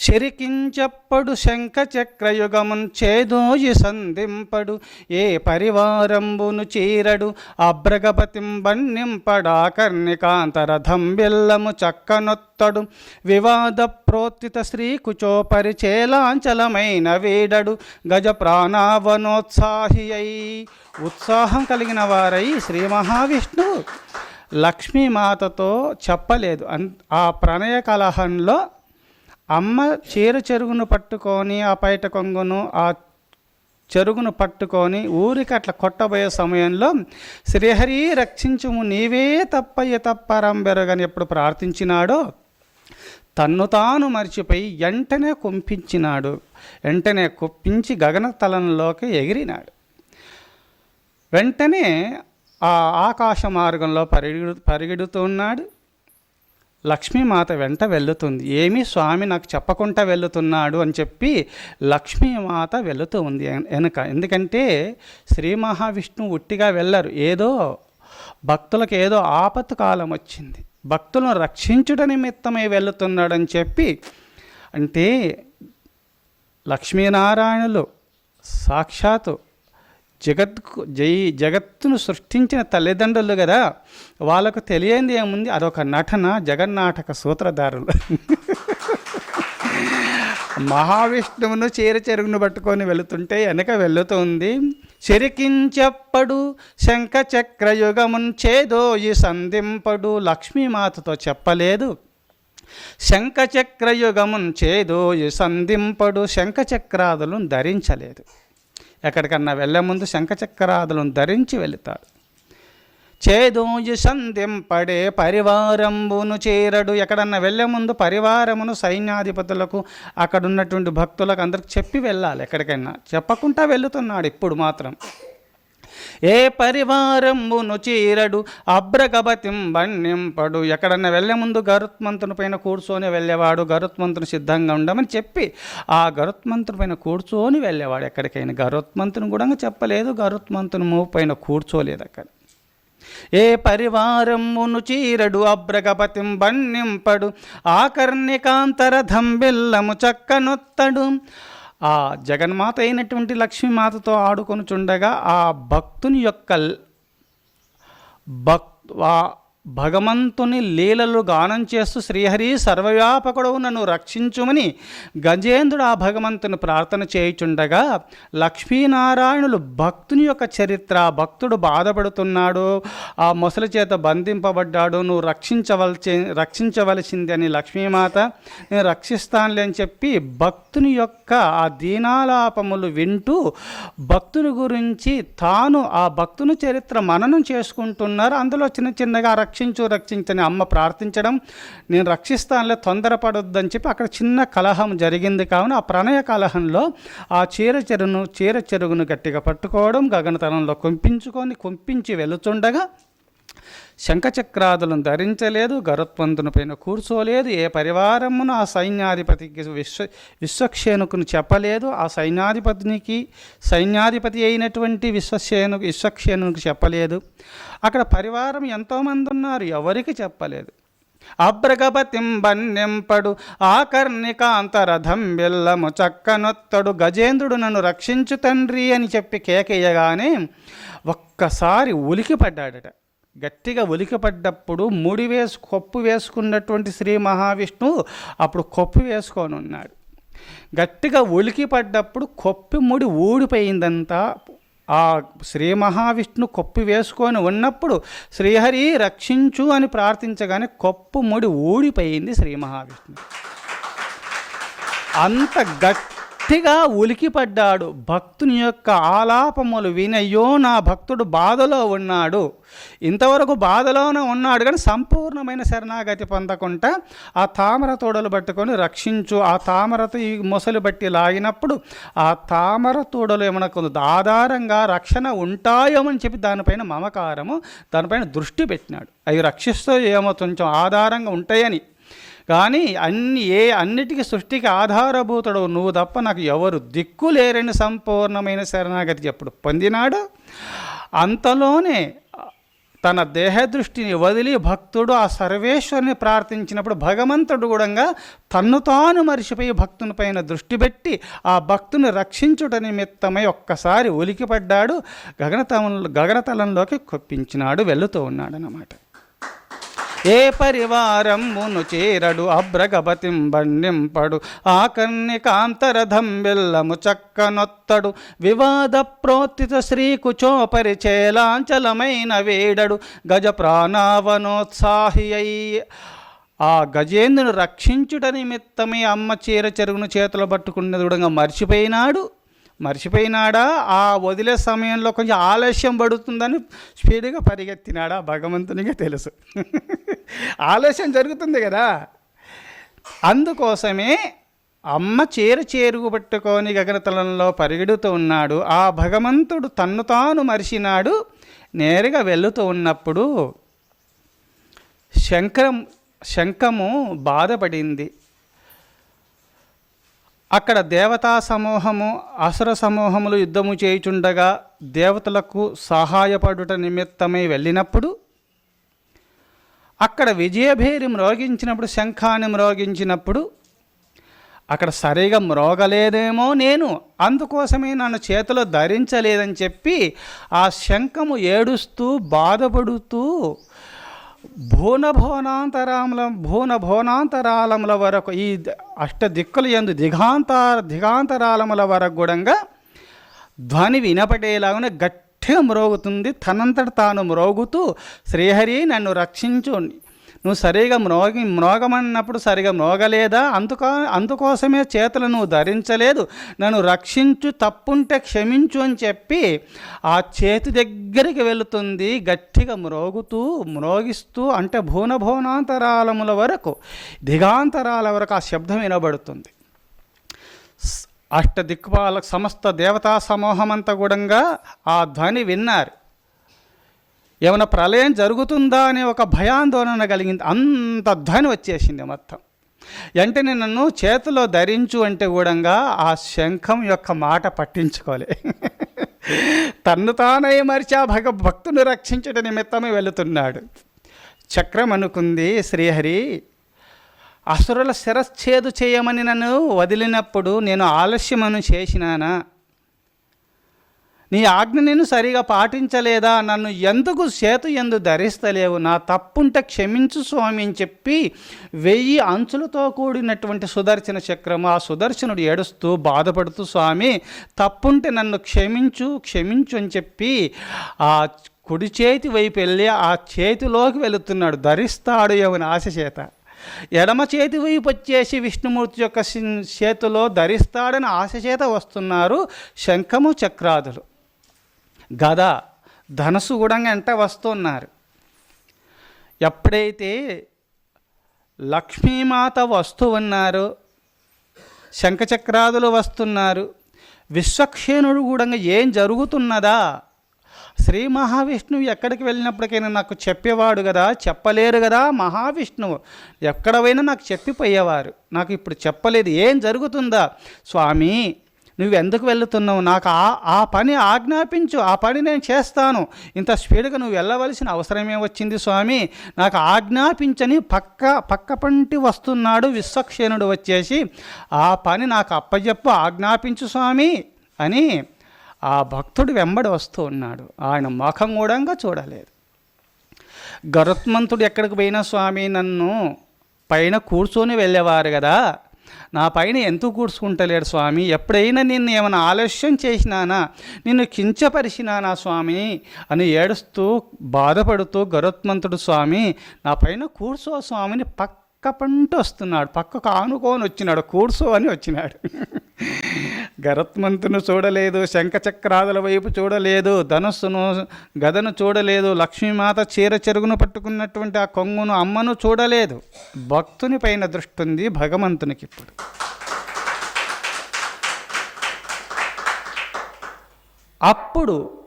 శరికించప్పడు శంఖ చక్రయుగమున్ చేదోయి సంధింపడు. ఏ పరివారంబును చీరడు అబ్రగపతిం బన్నింపడా కర్ణికాంతరథం బిల్లము చక్కనొత్తడు. వివాద ప్రోత్తిత శ్రీ కుచోపరిచేలాంచలమైన వీడడు. గజ ప్రాణావనోత్సాహి అయి ఉత్సాహం కలిగిన వారై శ్రీ మహావిష్ణువు లక్ష్మీమాతతో చెప్పలేదు. అన్ ఆ ప్రణయ కలహంలో అమ్మ చీర చెరుగును పట్టుకొని ఆ పైట కొంగును ఆ చెరుగును పట్టుకొని ఊరికి అట్లా కొట్టబోయే సమయంలో శ్రీహరి రక్షించుము నీవే తప్పయ్య తప్పరంబెరగని ఎప్పుడు ప్రార్థించినాడో తన్ను తాను మర్చిపోయి వెంటనే కుంపించినాడు. వెంటనే కుప్పించి గగనతలంలోకి ఎగిరినాడు. వెంటనే ఆ ఆకాశ మార్గంలో పరిగెడు పరిగెడుతున్నాడు లక్ష్మీమాత వెంట వెళ్తుంది ఏమి స్వామి నాకు చెప్పకుండా వెళుతున్నాడు అని చెప్పి లక్ష్మీమాత వెళుతూ ఉంది వెనుక వెనక. ఎందుకంటే శ్రీ మహావిష్ణువు ఉట్టిగా వెళ్ళరు. ఏదో భక్తులకు ఏదో ఆపత్తు కాలం వచ్చింది. భక్తులను రక్షించుట నిమిత్తమై వెళుతున్నాడని చెప్పి అంటే లక్ష్మీనారాయణులు సాక్షాత్తు జగత్కు జై జగత్తును సృష్టించిన తల్లిదండ్రులు కదా వాళ్ళకు తెలియంది ఏముంది? అదొక నటన జగన్నాటక సూత్రధారులు. మహావిష్ణువును చీర చెరుగును పట్టుకొని వెళుతుంటే వెనక వెళుతుంది చెరికించెప్పడు శంఖ చక్రయుగమున్ ఈ సంధింపడు లక్ష్మీమాతతో చెప్పలేదు. శంఖచక్రయుగమున్ ఈ సంధింపడు శంఖచక్రాదులను ధరించలేదు. ఎక్కడికన్నా వెళ్ళే ముందు శంఖచక్రాదులను ధరించి వెళుతాడు. చేదోయి సంధింపడే పరివారంబును చేరడు. ఎక్కడన్నా వెళ్ళే ముందు పరివారమును సైన్యాధిపతులకు అక్కడున్నటువంటి భక్తులకు అందరికి చెప్పి వెళ్ళాలి. ఎక్కడికైనా చెప్పకుండా వెళుతున్నాడు ఇప్పుడు మాత్రం. ఏ పరివారంబును చీరడు అభ్రగబతిం బన్నింపడు ఎక్కడన్నా వెళ్ళే ముందు గరుత్మంతుని పైన కూర్చొని వెళ్ళేవాడు గరుత్మంతుని సిద్ధంగా ఉండమని చెప్పి ఆ గరుత్మంతుని పైన కూర్చొని వెళ్ళేవాడు. ఎక్కడికైనా గరుత్మంతుని కూడా చెప్పలేదు గరుత్మంతుని మూపు పైన కూర్చోలేదు అక్కడ. ఏ పరివారమును చీరడు అబ్రగపతిం బన్నింపడు ఆకర్ణికాంతరథం బిల్లము చక్కనొత్తడు. ఆ జగన్మాత అయినటువంటి లక్ష్మీమాతతో ఆడుకొనుచుండగా ఆ భక్తుని యొక్క భక్ భగవంతుని లీలలు గానం చేస్తూ శ్రీహరి సర్వవ్యాపకుడవు నన్ను రక్షించుమని గజేంద్రుడు ఆ భగవంతుని ప్రార్థన చేయుచుండగా లక్ష్మీనారాయణులు భక్తుని యొక్క చరిత్ర భక్తుడు బాధపడుతున్నాడు ఆ మొసలి చేత బంధింపబడ్డాడు నువ్వు రక్షించవలసి రక్షించవలసింది అని లక్ష్మీమాత నేను రక్షిస్తానులే అని చెప్పి భక్తుని యొక్క ఆ దీనాలాపములు వింటూ భక్తుని గురించి తాను ఆ భక్తుని చరిత్ర మననం చేసుకుంటున్నారు. అందులో చిన్న చిన్నగా రక్షించు రక్షించని అమ్మ ప్రార్థించడం నేను రక్షిస్తానులే తొందరపడొద్దని చెప్పి అక్కడ చిన్న కలహం జరిగింది. కావున ఆ ప్రణయ కలహంలో ఆ చీర చెరును చీర చెరుగును గట్టిగా పట్టుకోవడం గగనతలంలో కుంపించుకొని కుంపించి వెళుతుండగా శంఖచక్రాదులను ధరించలేదు గరుత్మంతుని పైన కూర్చోలేదు ఏ పరివారమును ఆ సైన్యాధిపతికి విశ్వ విశ్వక్షేణుకును చెప్పలేదు ఆ సైన్యాధిపతినికి సైన్యాధిపతి అయినటువంటి విశ్వసేను విశ్వక్షేణుకు చెప్పలేదు. అక్కడ పరివారం ఎంతోమంది ఉన్నారు ఎవరికి చెప్పలేదు. అబ్రగపతిం బన్నెంపడు ఆకర్ణికాంతరథం బెల్లము చక్కనొత్తడు గజేంద్రుడు నన్ను రక్షించు తండ్రి అని చెప్పి కేకేయగానే ఒక్కసారి ఉలికిపడ్డాడట. గట్టిగా ఒలికపడ్డప్పుడు ముడి వేసు కొప్పు వేసుకున్నటువంటి శ్రీ మహావిష్ణువు అప్పుడు కొప్పు వేసుకొని ఉన్నాడు గట్టిగా ఒలికిపడ్డప్పుడు కొప్పి ముడి ఊడిపోయిందంతా. ఆ శ్రీ మహావిష్ణు కొప్పు వేసుకొని ఉన్నప్పుడు శ్రీహరి రక్షించు అని ప్రార్థించగానే కొప్పు ముడి ఊడిపోయింది శ్రీ మహావిష్ణు. అంత గట్టిగా ఉలికిపడ్డాడు. భక్తుని యొక్క ఆలాపములు వినయ్యో నా భక్తుడు బాధలో ఉన్నాడు. ఇంతవరకు బాధలోనే ఉన్నాడు కానీ సంపూర్ణమైన శరణాగతి పొందకుండా ఆ తామర తోడలు పట్టుకొని రక్షించు. ఆ తామరతో ఈ మొసలు బట్టి లాగినప్పుడు ఆ తామర తోడలు ఏమైనా ఆధారంగా రక్షణ ఉంటాయోమని చెప్పి దానిపైన మమకారము దానిపైన దృష్టి పెట్టినాడు. అవి రక్షిస్తూ ఏమో కొంచెం ఆధారంగా ఉంటాయని కానీ అన్ని ఏ అన్నిటికీ సృష్టికి ఆధారభూతుడు నువ్వు తప్ప నాకు ఎవరు దిక్కు లేరని సంపూర్ణమైన శరణాగతి ఎప్పుడు పొందినాడు? అంతలోనే తన దేహదృష్టిని వదిలి భక్తుడు ఆ సర్వేశ్వరుని ప్రార్థించినప్పుడు భగవంతుడు కూడా తన్ను తాను మరిచిపోయి భక్తుని పైన దృష్టి పెట్టి ఆ భక్తుని రక్షించుట నిమిత్తమై ఒక్కసారి ఉలికిపడ్డాడు గగనతలంలో గగనతలంలోకి కొప్పించినాడు వెళుతూ ఉన్నాడు అన్నమాట ఏ పరివారంబును చేరడు అభ్రగపతిం బండింపడు ఆ కాంతరథం బెల్లము చక్కనొత్తడు. వివాద ప్రోత్తిత శ్రీకుచోపరి చేలాంచలమైన వేడడు. గజ ప్రాణావనోత్సాహి అయి ఆ గజేంద్రుని రక్షించుట నిమిత్తమే అమ్మ చీర చెరుగును చేతులు పట్టుకునే దృఢంగా మర్చిపోయినాడు. మర్చిపోయినాడా? ఆ వదిలే సమయంలో కొంచెం ఆలస్యం పడుతుందని స్పీడ్గా పరిగెత్తినాడా? భగవంతునిగా తెలుసు. ఆలస్యం జరుగుతుంది కదా. అందుకోసమే అమ్మ చేరు చేరుగు పట్టుకొని గగనతలంలో పరిగెడుతూ ఉన్నాడు. ఆ భగవంతుడు తన్ను తాను మరిచినాడు. నేరుగా వెళుతూ ఉన్నప్పుడు శంకరం శంఖము బాధపడింది. అక్కడ దేవతా సమూహము అసుర సమూహములు యుద్ధము చేయుచుండగా దేవతలకు సహాయపడుట నిమిత్తమై వెళ్ళినప్పుడు అక్కడ విజయభేరి మ్రోగించినప్పుడు శంఖాన్ని మ్రోగించినప్పుడు అక్కడ సరిగా మ్రోగలేదేమో నేను అందుకోసమే నన్ను చేతిలో ధరించలేదని చెప్పి ఆ శంఖము ఏడుస్తూ బాధపడుతూ భూన భోనాంతరాముల భూన భోనాంతరాలముల వరకు ఈ అష్ట దిక్కులు ఎందు దిగాంత దిగాంతరాలముల వరకు కూడా ధ్వని వినపడేలాగానే గట్టిగా మ్రోగుతుంది. తనంతట తాను మ్రోగుతూ శ్రీహరి నన్ను రక్షించు నువ్వు సరిగా మ్రోగి మ్రోగమన్నప్పుడు సరిగా మ్రోగలేదా? అందుకో అందుకోసమే చేతులు నువ్వు ధరించలేదు. నన్ను రక్షించు తప్పుంటే క్షమించు అని చెప్పి ఆ చేతి దగ్గరికి వెళుతుంది. గట్టిగా మ్రోగుతూ మ్రోగిస్తూ అంటే భూన భూనాంతరాలముల వరకు దిగాంతరాల వరకు ఆ శబ్దం వినబడుతుంది. స్- అష్ట దిక్పాల సమస్త దేవతా సమూహమంతా కూడా ఆ ధ్వని విన్నారు. ఏమైనా ప్రళయం జరుగుతుందా అనే ఒక భయాందోళన కలిగింది. అంత ధ్వని వచ్చేసింది మొత్తం. వెంటనే నన్ను చేతిలో ధరించు అంటే కూడా ఆ శంఖం యొక్క మాట పట్టించుకోలే. తన్ను తానై మరిచి ఆ భగ భక్తుని రక్షించట నిమిత్తమే వెళుతున్నాడు. చక్రం అనుకుంది శ్రీహరి అసురుల శిరచ్ఛేదు చేయమని నన్ను వదిలినప్పుడు నేను ఆలస్యమను చేసినానా? నీ ఆజ్ఞ నేను సరిగా పాటించలేదా? నన్ను ఎందుకు సేతు ఎందు ధరిస్తలేవు? నా తప్పుంటే క్షమించు స్వామి అని చెప్పి వెయ్యి అంచులతో కూడినటువంటి సుదర్శన చక్రము. ఆ సుదర్శనుడు ఏడుస్తూ బాధపడుతూ స్వామి తప్పుంటే నన్ను క్షమించు క్షమించు అని చెప్పి ఆ కుడి చేతి వైపు వెళ్ళి ఆ చేతిలోకి వెళుతున్నాడు. ధరిస్తాడు ఏమని ఆశ చేత. ఎడమ చేతి వైపు వచ్చేసి విష్ణుమూర్తి యొక్క చేతిలో ధరిస్తాడని ఆశ చేత వస్తున్నారు శంఖము చక్రాదులు. గద ధనసు కూడా వెంట వస్తున్నారు? ఎప్పుడైతే లక్ష్మీమాత వస్తూ ఉన్నారు శంఖచక్రాదులు వస్తున్నారు విశ్వక్షేణుడు కూడా ఏం జరుగుతున్నదా? శ్రీ మహావిష్ణువు ఎక్కడికి వెళ్ళినప్పటికైనా నాకు చెప్పేవాడు కదా చెప్పలేరు కదా మహావిష్ణువు. ఎక్కడ పోయినా నాకు చెప్పిపోయేవారు. నాకు ఇప్పుడు చెప్పలేదు. ఏం జరుగుతుందా? స్వామి నువ్వు ఎందుకు వెళ్తున్నావు? నాకు ఆ ఆ పని ఆజ్ఞాపించు ఆ పని నేను చేస్తాను. ఇంత స్పీడ్గా నువ్వు వెళ్ళవలసిన అవసరమే వచ్చింది స్వామి. నాకు ఆజ్ఞాపించని పక్క పక్కపంటి వస్తున్నాడు విశ్వక్షేణుడు వచ్చేసి ఆ పని నాకు అప్పజెప్పు ఆజ్ఞాపించు స్వామి అని ఆ భక్తుడు వెంబడి వస్తూ ఉన్నాడు. ఆయన ముఖం కూడా చూడలేదు. గరుత్మంతుడు ఎక్కడికి పోయినా స్వామి నన్ను పైన కూర్చొని వెళ్ళేవారు కదా. నా పైన ఎందుకు కూర్చుకుంటలేడు స్వామి? ఎప్పుడైనా నిన్ను ఏమైనా ఆలస్యం చేసినానా? నిన్ను కించపరిచినానా స్వామి? అని ఏడుస్తూ బాధపడుతూ గరుత్మంతుడు స్వామి నా పైన కూర్చో స్వామిని పక్క పంట వస్తున్నాడు. పక్కకు ఆనుకోని వచ్చినాడు. కూర్చో అని వచ్చినాడు. గరత్మంతును చూడలేదు. శంఖచక్రాదుల వైపు చూడలేదు. ధనస్సును గదను చూడలేదు. లక్ష్మీమాత చీర చెరుగును పట్టుకున్నటువంటి ఆ కొంగును అమ్మను చూడలేదు. భక్తుని పైన దృష్టి ఉంది. భగవంతునికి ఇప్పుడు. అప్పుడు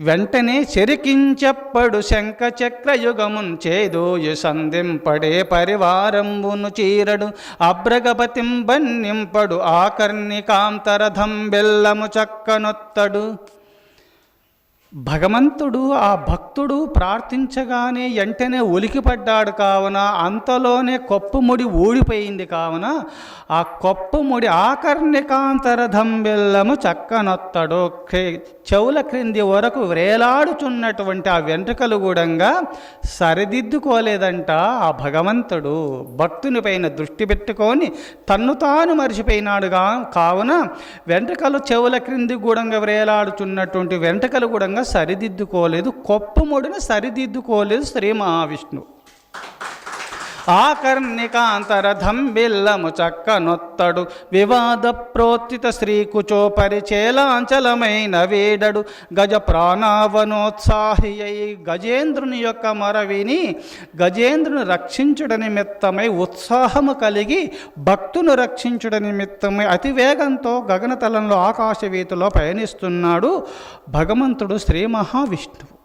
వెంటనే చెరికించెప్పడు శంఖ చక్రయుగమున్ చేదోయు సంధింపడే పరివారంబును చీరడు అబ్రగపతిం బన్నింపడు ఆకర్ణికాంతరథం బెల్లము చక్కనొత్తడు. భగవంతుడు ఆ భక్తుడు ప్రార్థించగానే వెంటనే ఉలికిపడ్డాడు కావున అంతలోనే కొప్పుముడి ఊడిపోయింది కావున ఆ కొప్పుముడి ఆకర్ణికాంతర దంబెల్లము చక్కనొత్తడు. చెవుల క్రింది వరకు వ్రేలాడుచున్నటువంటి ఆ వెంట్రుకలు గూడంగా సరిదిద్దుకోలేదంట ఆ భగవంతుడు. భక్తుని పైన దృష్టి పెట్టుకొని తన్ను తాను మరిచిపోయినాడుగా కావున వెంట్రుకలు చెవుల క్రింది గూడంగా వ్రేలాడుచున్నటువంటి వెంట్రుకలు గూడంగా సరిదిద్దుకోలేదు కొప్పముడిని సరిదిద్దుకోలేదు శ్రీ మహావిష్ణువు. ఆకర్ణికాంతరథం బిల్లము చక్కనొత్తడు. వివాద ప్రోత్తిత శ్రీకుచో పరిచేలాంచలమైన గజ ప్రాణావనోత్సాహి అయి గజేంద్రుని యొక్క మరవిని గజేంద్రుని రక్షించుట నిమిత్తమై ఉత్సాహము కలిగి భక్తును రక్షించుట నిమిత్తమై అతి వేగంతో గగనతలంలో ఆకాశవీతిలో పయనిస్తున్నాడు భగవంతుడు శ్రీ మహావిష్ణువు.